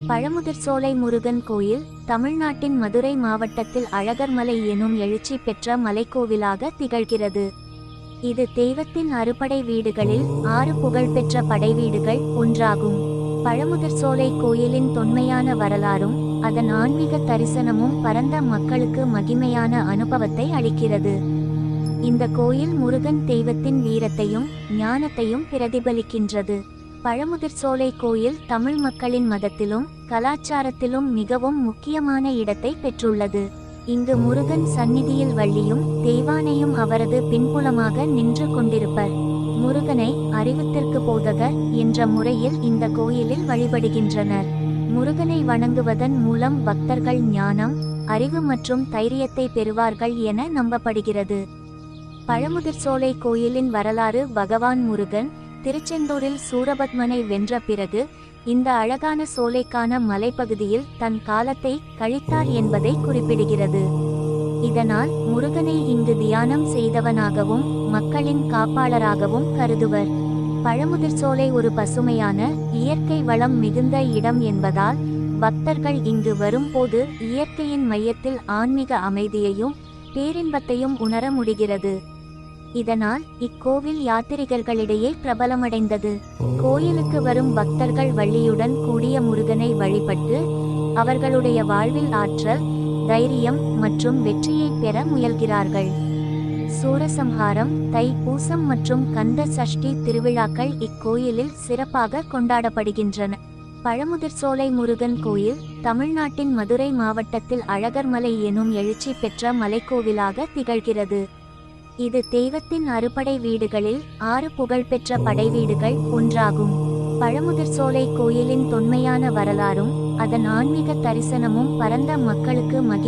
பழமுதிர்சோலை முருகன் கோயில் தமிழ்நாட்டின் மதுரை மாவட்டத்தில் அழகர்மலை எனும் எழுச்சி பெற்ற மலைக்கோவிலாக திகழ்கிறது. இது தெய்வத்தின் அறுபடை வீடுகளில் ஆறு புகழ்பெற்ற படைவீடுகள் ஒன்றாகும். பழமுதிர்சோலை கோயிலின் தொன்மையான வரலாறும் அதன் ஆன்மீக தரிசனமும் பரந்த மக்களுக்கு மகிமையான அனுபவத்தை அளிக்கிறது. இந்த கோயில் முருகன் தெய்வத்தின் வீரத்தையும் ஞானத்தையும் பிரதிபலிக்கின்றது. பழமுதிர்சோலை கோயில் தமிழ் மக்களின் மதத்திலும் கலாச்சாரத்திலும் மிகவும் முக்கியமான இடத்தை பெற்றுள்ளது. இங்கு முருகன் சந்நிதியில் வள்ளியும் தெய்வானையும் அவரது பின்புலமாக நின்று கொண்டிருப்பர். முருகனை அறிவுத்திற்கு போதகர் என்ற முறையில் இந்த கோயிலில் வழிபடுகின்றனர். முருகனை வணங்குவதன் மூலம் பக்தர்கள் ஞானம் அறிவு மற்றும் தைரியத்தை பெறுவார்கள் என நம்பப்படுகிறது. பழமுதிர்சோலை கோயிலின் வரலாறு பகவான் முருகன் திருச்செந்தூரில் சூரபத்மனை வென்ற பிறகு இந்த அழகான சோலைக்கான மலைப்பகுதியில் தன் காலத்தை கழித்தார் என்பதை குறிப்பிடுகிறது. இதனால் முருகனை இங்கு தியானம் செய்தவனாகவும் மக்களின் காப்பாளராகவும் கருதுவர். பழமுதிர் சோலை ஒரு பசுமையான இயற்கை வளம் மிகுந்த இடம் என்பதால் பக்தர்கள் இங்கு வரும்போது இயற்கையின் மையத்தில் ஆன்மீக அமைதியையும் பேரின்பத்தையும் உணர முடிகிறது. இதனால் இக்கோவில் யாத்திரிகர்களிடையே பிரபலமடைந்தது. கோயிலுக்கு வரும் பக்தர்கள் வள்ளியுடன் கூடிய முருகனை வழிபட்டு அவர்களுடைய வாழ்வில் ஆற்றல் தைரியம் மற்றும் வெற்றியை பெற முயல்கிறார்கள். சூரசம்ஹாரம் தை பூசம் மற்றும் கந்த சஷ்டி திருவிழாக்கள் இக்கோயிலில் சிறப்பாக கொண்டாடப்படுகின்றன. பழமுதிர் சோலை முருகன் கோயில் தமிழ்நாட்டின் மதுரை மாவட்டத்தில் அழகர்மலை எனும் எழுச்சி பெற்ற மலைக்கோவிலாக திகழ்கிறது. இது தெய்வத்தின் அறுபடை வீடுகளில் ஆறு புகழ்பெற்ற படைவீடுகள் ஒன்றாகும். பழமுதிர்சோலை கோயிலின் தொன்மையான வரலாறும் அதன் ஆன்மீக தரிசனமும் பரந்த மக்களுக்கு மகி